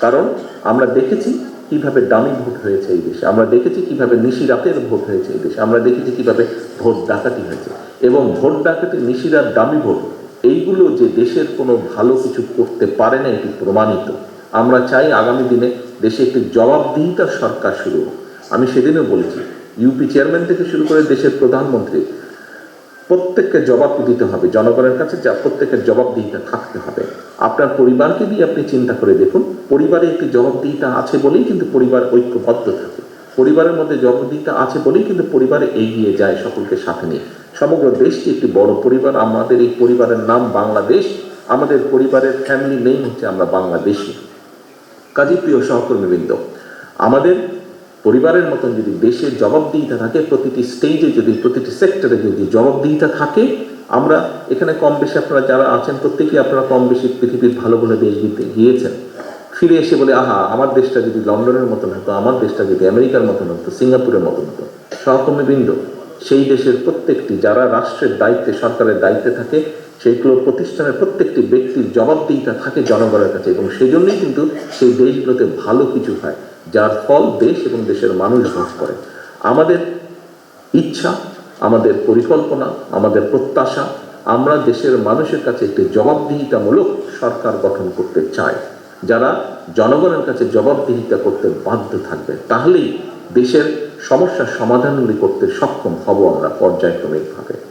কারণ আমরা দেখেছি কীভাবে দামি ভোট হয়েছে এই দেশে। আমরা দেখেছি কীভাবে নিশিরাতের ভোট হয়েছে এই দেশে। আমরা দেখেছি কীভাবে ভোট ডাকাতি হয়েছে। এবং ভোট ডাকাতি নিশিরাত, দামি ভোট, এইগুলো যে দেশের কোনো ভালো কিছু করতে পারে না, এটি প্রমাণিত। আমরা চাই আগামী দিনে দেশে একটি জবাবদিহিতার সরকার শুরু হোক। আমি সেদিনও বলেছি, ইউপি চেয়ারম্যান থেকে শুরু করে দেশের প্রধানমন্ত্রী প্রত্যেককে জবাব দিতে হবে। জনগণের কাছে যা প্রত্যেকের জবাবদিহিতা থাকতে হবে। আপনার পরিবারকে দিয়ে আপনি চিন্তা করে দেখুন। পরিবারে একটি জবাবদিহিতা আছে বলেই কিন্তু পরিবার ঐক্যবদ্ধ থাকে। পরিবারের মধ্যে জবাবদিহিতা আছে বলেই কিন্তু পরিবারে এগিয়ে যায় সকলকে সাথে নিয়ে। সমগ্র দেশটি একটি বড় পরিবার। আমাদের এই পরিবারের নাম বাংলাদেশ। আমাদের পরিবারের ফ্যামিলি নেই হচ্ছে আমরা বাংলাদেশি। কাজী প্রিয় সহকর্মীবৃন্দ, আমাদের পরিবারের মতন যদি দেশে জবাবদিহিতা থাকে, প্রতিটি স্টেজে যদি, প্রতিটি সেক্টরে যদি জবাবদিহিতা থাকে, আমরা এখানে কম বেশি আপনারা যারা আছেন, প্রত্যেকেই আপনারা কম বেশি পৃথিবীর ভালো ভালো দেশগুলিতে গিয়েছেন। ফিরে এসে বলে, আহা, আমার দেশটা যদি লন্ডনের মতন হতো, আমার দেশটা যদি আমেরিকার মতন হতো, সিঙ্গাপুরের মতন হতো, সহকর্মীবৃন্দ, সেই দেশের প্রত্যেকটি, যারা রাষ্ট্রের দায়িত্বে, সরকারের দায়িত্বে থাকে, সেইগুলো প্রতিষ্ঠানের প্রত্যেকটি ব্যক্তির জবাবদিহিতা থাকে জনগণের কাছে এবং সেই জন্যই কিন্তু সেই দেশগুলোতে ভালো কিছু হয়। যার ফল দেশ এবং দেশের মানুষ ভোগ করে। আমাদের ইচ্ছা, আমাদের পরিকল্পনা, আমাদের প্রত্যাশা, আমরা দেশের মানুষের কাছে একটি জবাবদিহিতামূলক সরকার গঠন করতে চাই, যারা জনগণের কাছে জবাবদিহিতা করতে বাধ্য থাকবে। তাহলেই দেশের সমস্যার সমাধানগুলি করতে সক্ষম হব আমরা পর্যায়ক্রমিকভাবে।